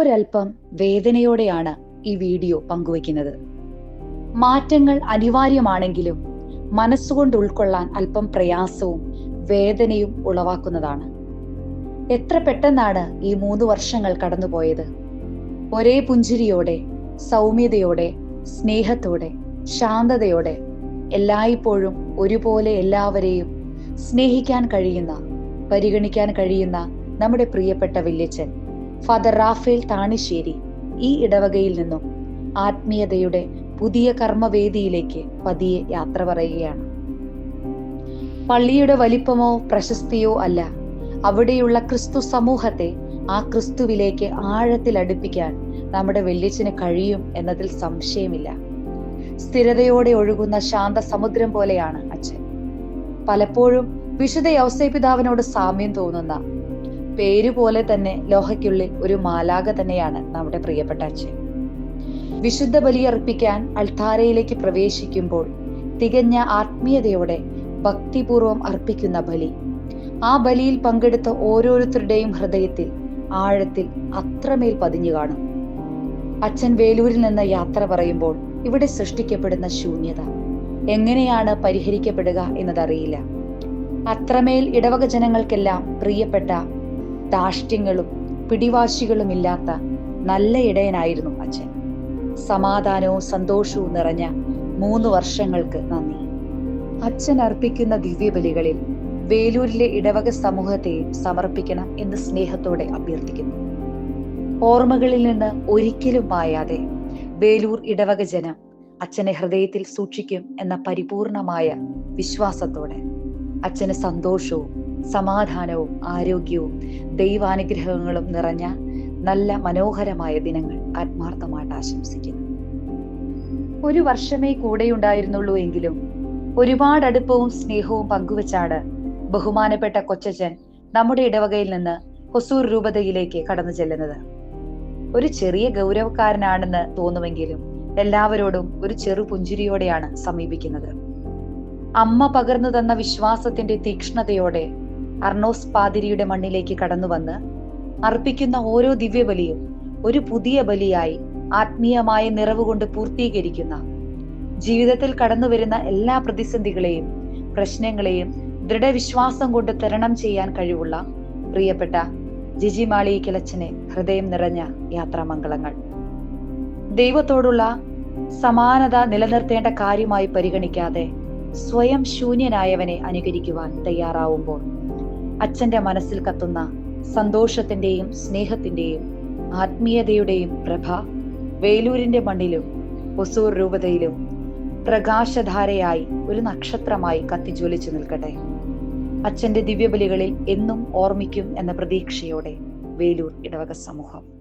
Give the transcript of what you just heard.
ഒരൽപ്പം വേദനയോടെയാണ് ഈ വീഡിയോ പങ്കുവയ്ക്കുന്നത്. മാറ്റങ്ങൾ അനിവാര്യമാണെങ്കിലും മനസ്സുകൊണ്ട് ഉൾക്കൊള്ളാൻ അല്പം പ്രയാസവും വേദനയും ഉളവാക്കുന്നതാണ്. എത്ര പെട്ടെന്നാണ് ഈ മൂന്ന് വർഷങ്ങൾ കടന്നുപോയത്? ഒരേ പുഞ്ചിരിയോടെ സൗമ്യതയോടെ സ്നേഹത്തോടെ ശാന്തതയോടെ എല്ലായ്പ്പോഴും ഒരുപോലെ എല്ലാവരെയും സ്നേഹിക്കാൻ കഴിയുന്ന പരിഗണിക്കാൻ കഴിയുന്ന നമ്മുടെ പ്രിയപ്പെട്ട വല്യച്ഛൻ ഫാദർ റാഫേൽ താണിശ്ശേരി ഈ ഇടവകയിൽ നിന്നും ആത്മീയതയുടെ പുതിയ കർമ്മവേദിയിലേക്ക് പതിയെ യാത്ര പറയുകയാണ്. പള്ളിയുടെ വലിപ്പമോ പ്രശസ്തിയോ അല്ല. അവിടെയുള്ള ക്രിസ്തു സമൂഹത്തെ ആ ക്രിസ്തുവിലേക്ക് ആഴത്തിൽ അടുപ്പിക്കാൻ നമ്മുടെ വല്യച്ഛന് കഴിയും എന്നതിൽ സംശയമില്ല. സ്ഥിരതയോടെ ഒഴുകുന്ന ശാന്ത സമുദ്രം പോലെയാണ് അച്ഛൻ. പലപ്പോഴും വിശുദ്ധ യൗസേപിതാവിനോട് സാമ്യം തോന്നുന്ന പേര് പോലെ തന്നെ ലോഹയ്ക്കുള്ളിൽ ഒരു മാലാക തന്നെയാണ് നമ്മുടെ പ്രിയപ്പെട്ട അച്ഛൻ. വിശുദ്ധ ബലി അർപ്പിക്കാൻ അൾത്താരയിലേക്ക് പ്രവേശിക്കുമ്പോൾ തികഞ്ഞ ആത്മീയതയോടെ ഭക്തിപൂർവം അർപ്പിക്കുന്ന ബലി. ആ ബലിയിൽ പങ്കെടുത്ത ഓരോരുത്തരുടെയും ഹൃദയത്തിൽ ആഴത്തിൽ അത്രമേൽ പതിഞ്ഞു കാണും. അച്ഛൻ വേലൂരിൽ നിന്ന് യാത്ര പറയുമ്പോൾ ഇവിടെ സൃഷ്ടിക്കപ്പെടുന്ന ശൂന്യത എങ്ങനെയാണ് പരിഹരിക്കപ്പെടുക എന്നതറിയില്ല. അത്രമേൽ ഇടവക ജനങ്ങൾക്കെല്ലാം പ്രിയപ്പെട്ട ധാഷ്ട്യങ്ങളും പിടിവാശികളും ഇല്ലാത്ത നല്ല ഇടയനായിരുന്നു അച്ഛൻ. സമാധാനവും സന്തോഷവും നിറഞ്ഞ മൂന്ന് വർഷങ്ങൾക്ക് നന്ദി. അച്ഛൻ അർപ്പിക്കുന്ന ദിവ്യബലികളിൽ വേലൂരിലെ ഇടവക സമൂഹത്തെയും സമർപ്പിക്കണം എന്ന് സ്നേഹത്തോടെ അഭ്യർത്ഥിക്കുന്നു. ഓർമ്മകളിൽ നിന്ന് ഒരിക്കലും മായാതെ വേലൂർ ഇടവക ജനം അച്ഛനെ ഹൃദയത്തിൽ സൂക്ഷിക്കും എന്ന പരിപൂർണമായ വിശ്വാസത്തോടെ അച്ഛന് സന്തോഷവും സമാധാനവും ആരോഗ്യവും ദൈവാനുഗ്രഹങ്ങളും നിറഞ്ഞ നല്ല മനോഹരമായ ദിനങ്ങൾ ആത്മാർത്ഥമായിട്ട് ആശംസിക്കുന്നു. ഒരു വർഷമേ കൂടെയുണ്ടായിരുന്നുള്ളൂ എങ്കിലും ഒരുപാട് അടുപ്പവും സ്നേഹവും പങ്കുവച്ചാണ് ബഹുമാനപ്പെട്ട കൊച്ചച്ചൻ നമ്മുടെ ഇടവകയിൽ നിന്ന് ഹൊസൂർ രൂപതയിലേക്ക് കടന്നു ചെല്ലുന്നത്. ഒരു ചെറിയ ഗൗരവക്കാരനാണെന്ന് തോന്നുമെങ്കിലും എല്ലാവരോടും ഒരു ചെറു പുഞ്ചിരിയോടെയാണ് സമീപിക്കുന്നത്. അമ്മ പകർന്നു തന്ന വിശ്വാസത്തിന്റെ തീക്ഷ്ണതയോടെ അർണോസ് പാതിരിയുടെ മണ്ണിലേക്ക് കടന്നു വന്ന് അർപ്പിക്കുന്ന ഓരോ ദിവ്യബലിയും ഒരു പുതിയ ബലിയായി ആത്മീയമായ നിറവ് കൊണ്ട് പൂർത്തീകരിക്കുന്ന. ജീവിതത്തിൽ കടന്നു വരുന്ന എല്ലാ പ്രതിസന്ധികളെയും പ്രശ്നങ്ങളെയും ദൃഢവിശ്വാസം കൊണ്ട് തരണം ചെയ്യാൻ കഴിവുള്ള പ്രിയപ്പെട്ട ജിജി കിളച്ചനെ ഹൃദയം നിറഞ്ഞ യാത്രാമംഗളങ്ങൾ. ദൈവത്തോടുള്ള സമാനത നിലനിർത്തേണ്ട കാര്യമായി പരിഗണിക്കാതെ സ്വയം ശൂന്യനായവനെ അനുകരിക്കുവാൻ തയ്യാറാവുമ്പോൾ അച്ഛന്റെ മനസ്സിൽ കത്തുന്ന സന്തോഷത്തിന്റെയും സ്നേഹത്തിന്റെയും ആത്മീയതയുടെയും പ്രഭ വേലൂരിന്റെ മണ്ണിലും ഒസൂർ രൂപതയിലും പ്രകാശധാരയായി ഒരു നക്ഷത്രമായി കത്തിജ്വലിച്ചു നിൽക്കട്ടെ. അച്ഛന്റെ ദിവ്യബലികളിൽ എന്നും ഓർമ്മിക്കും എന്ന പ്രതീക്ഷയോടെ വേലൂർ ഇടവക സമൂഹം.